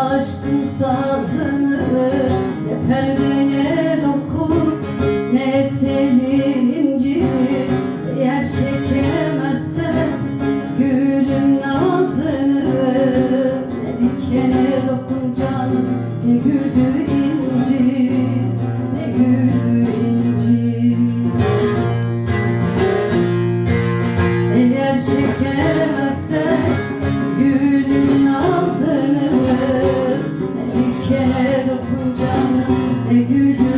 açtın sazını Ne perdeye dokun ne telin incini Eğer çekemezsen gülüm nazını Ne dikene dokun canım ne gülü inci Ne gülü inci. Eğer çekemezsen dokunca ne güldü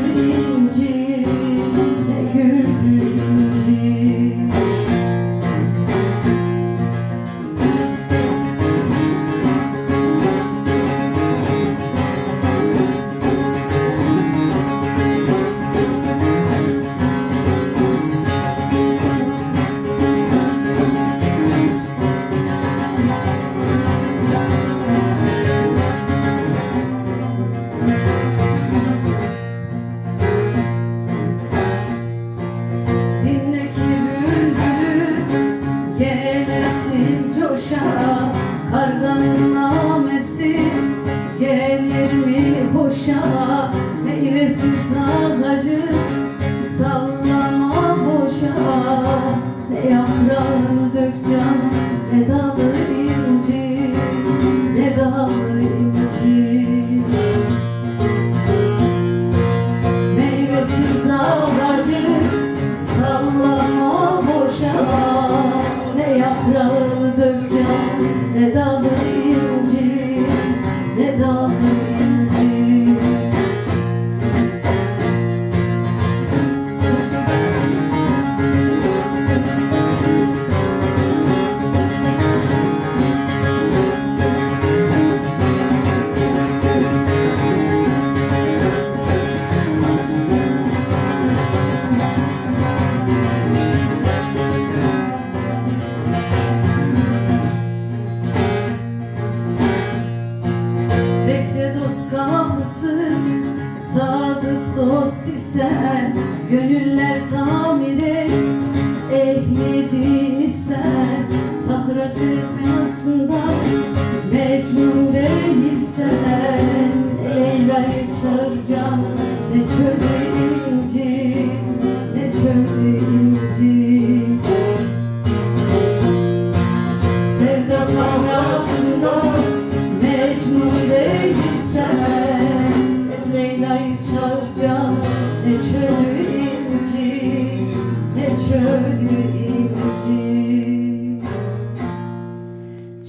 elimi boşa Meyvesiz ağacı sallama boşa. Ne yaprağını dök canım ne dalı inci Ne dalı inci. Meyvesiz ağacı sallama boşa. Ne yaprağını dök canım ne dalı inci. Dost Sadık dost isen Gönüller tamir et. Ehli din isen Sahra sevdasında Mecnun değilsen. Leyla'yı çağıracağım Ne çölde incir Ne çölde incir Çağıracağım Ne çölü incir Ne çölü